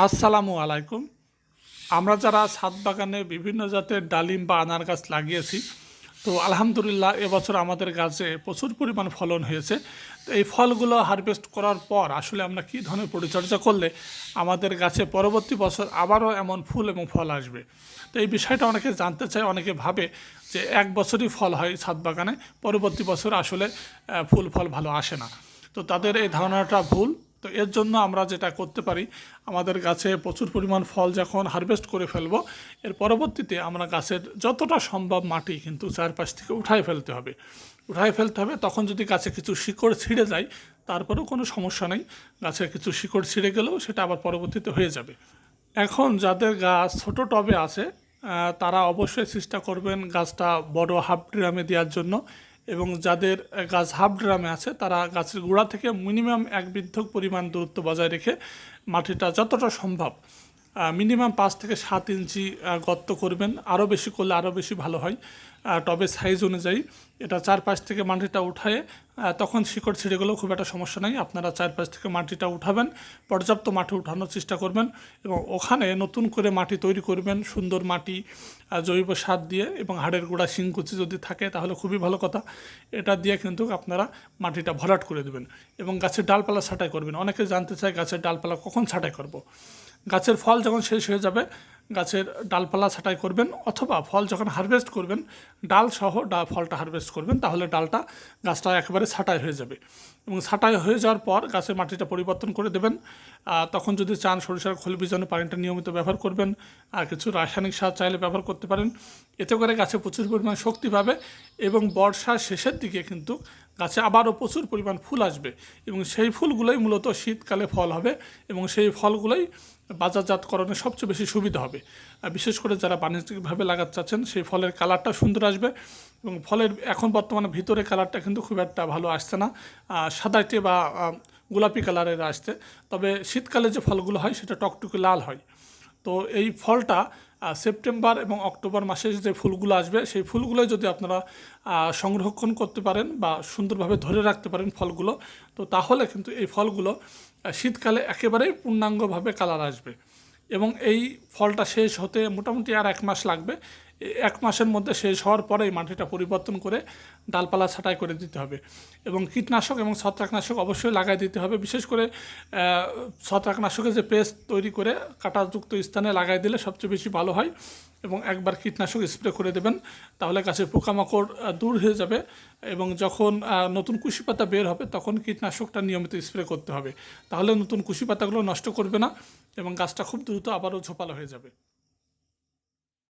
আসসালামু আলাইকুম। আমরা যারা ছাদ বাগানে বিভিন্ন জাতের ডালিম বা আনার গাছ লাগিয়েছি, তো আলহামদুলিল্লাহ এবছর আমাদের গাছে প্রচুর পরিমাণ ফলন হয়েছে। তো এই ফলগুলো হারভেস্ট করার পর আসলে আমরা কী ধরনের পরিচর্যা করলে আমাদের গাছে পরবর্তী বছর আবারও এমন ফুল এবং ফল আসবে? তো এই বিষয়টা অনেকে জানতে চায়, অনেকে ভাবে যে এক বছরই ফল হয় ছাদ বাগানে, পরবর্তী বছর আসলে ফুল ফল ভালো আসে না। তো তাদের এই ধারণাটা ভুল। তো এর জন্য আমরা যেটা করতে পারি, আমাদের গাছে প্রচুর পরিমাণ ফল যখন হারভেস্ট করে ফেলব, এর পরবর্তীতে আমরা গাছের যতটা সম্ভব মাটি কিন্তু চারপাশ থেকে উঠায় ফেলতে হবে। উঠায় ফেলতে হবে, তখন যদি গাছে কিছু শিকড় ছিঁড়ে যায়, তারপরেও কোনো সমস্যা নেই। গাছের কিছু শিকড় ছিঁড়ে গেলেও সেটা আবার পরবর্তীতে হয়ে যাবে। এখন যাদের গাছ ছোট টবে আছে তারা অবশ্যই চেষ্টা করবেন গাছটা বড় হাফ ড্রামে দেওয়ার জন্য। এবং যাদের গাছ হাফ ড্রামে আছে, তারা গাছের গোড়া থেকে মিনিমাম এক বৃদ্ধক পরিমাণ দূরত্ব বজায় রেখে মাটিটা যতটা সম্ভব মিনিমাম পাঁচ থেকে সাত ইঞ্চি গর্ত করবেন। আরও বেশি করলে আরও বেশি ভালো হয়। টবের সাইজ অনুযায়ী এটা চারপাশ থেকে মাটিটা উঠায় তখন শিকড় ছিঁড়ে গেলেও খুব একটা সমস্যা নেই। আপনারা চারপাশ থেকে মাটিটা উঠাবেন, পর্যাপ্ত মাটি উঠানোর চেষ্টা করবেন এবং ওখানে নতুন করে মাটি তৈরি করবেন, সুন্দর মাটি জৈব সার দিয়ে এবং হাড়ের গোড়া শিংকুচি যদি থাকে তাহলে খুবই ভালো কথা। এটা দিয়ে কিন্তু আপনারা মাটিটা ভরাট করে দেবেন এবং গাছের ডালপালা ছাঁটাই করবেন। অনেকে জানতে চায় গাছের ডালপালা কখন ছাঁটাই করব। গাছের ফল যখন শেষ হয়ে যাবে, গাছের ডালপালা ছাঁটাই করবেন অথবা ফল যখন হারভেস্ট করবেন, ডাল সহ ডা, ফলটা হারভেস্ট করবেন, তাহলে ডালটা গাছটা একেবারে ছাঁটাই হয়ে যাবে। এবং ছাঁটাই হয়ে যাওয়ার পর গাছের মাটিটা পরিবর্তন করে দেবেন। তখন যদি চান সরিষার খোল বীজাণু পানিটা নিয়মিত ব্যবহার করবেন আর কিছু রাসায়নিক সার চাইলে ব্যবহার করতে পারেন। এতে করে গাছে প্রচুর পরিমাণ শক্তি পাবে এবং বর্ষার শেষের দিকে কিন্তু গাছে আবারও প্রচুর পরিমাণ ফুল আসবে এবং সেই ফুলগুলোই মূলত শীতকালে ফল হবে এবং সেই ফলগুলোই বাজারজাতকরণে সবচেয়ে বেশি সুবিধা হবে। বিশেষ করে যারা বাণিজ্যিকভাবে লাগাতে চাচ্ছেন, সেই ফলের কালারটা সুন্দর আসবে এবং ফলের এখন বর্তমানে ভিতরে কালারটা কিন্তু খুব একটা ভালো আসছে না। সাদাটে বা গোলাপি কালারের আসছে। তবে শীতকালে যে ফলগুলো হয়, সেটা টকটকে লাল হয়। তো এই ফলটা সেপ্টেম্বর এবং অক্টোবর মাসে যে ফুলগুলো আসবে, সেই ফুলগুলো যদি আপনারা সংরক্ষণ করতে পারেন বা সুন্দরভাবে ধরে রাখতে পারেন ফলগুলো, তো তাহলে কিন্তু এই ফলগুলো শীতকালে একেবারেই পূর্ণাঙ্গভাবে কালার আসবে। এবং এই ফলটা শেষ হতে মোটামুটি আর এক মাস লাগবে। এক মাসের মধ্যে শেষ হওয়ার পরেই মাটিটা পরিবর্তন করে ডালপালা ছাঁটাই করে দিতে হবে। এবং কীটনাশক এবং ছত্রাকনাশক অবশ্যই লাগাই দিতে হবে। বিশেষ করে ছত্রাকনাশকের যে পেস্ট তৈরি করে কাঁটাযুক্ত স্থানে লাগাই দিলে সবচেয়ে বেশি ভালো হয় এবং একবার কীটনাশক স্প্রে করে দেবেন, তাহলে গাছের পোকামাকড় দূর হয়ে যাবে এবং যখন নতুন কুশি পাতা বের হবে তখন কীটনাশকটা নিয়মিত স্প্রে করতে হবে। তাহলে নতুন কুশি পাতাগুলো নষ্ট করবে না এবং গাছটা খুব দ্রুত আবারও ঝোপালো হয়ে যাবে।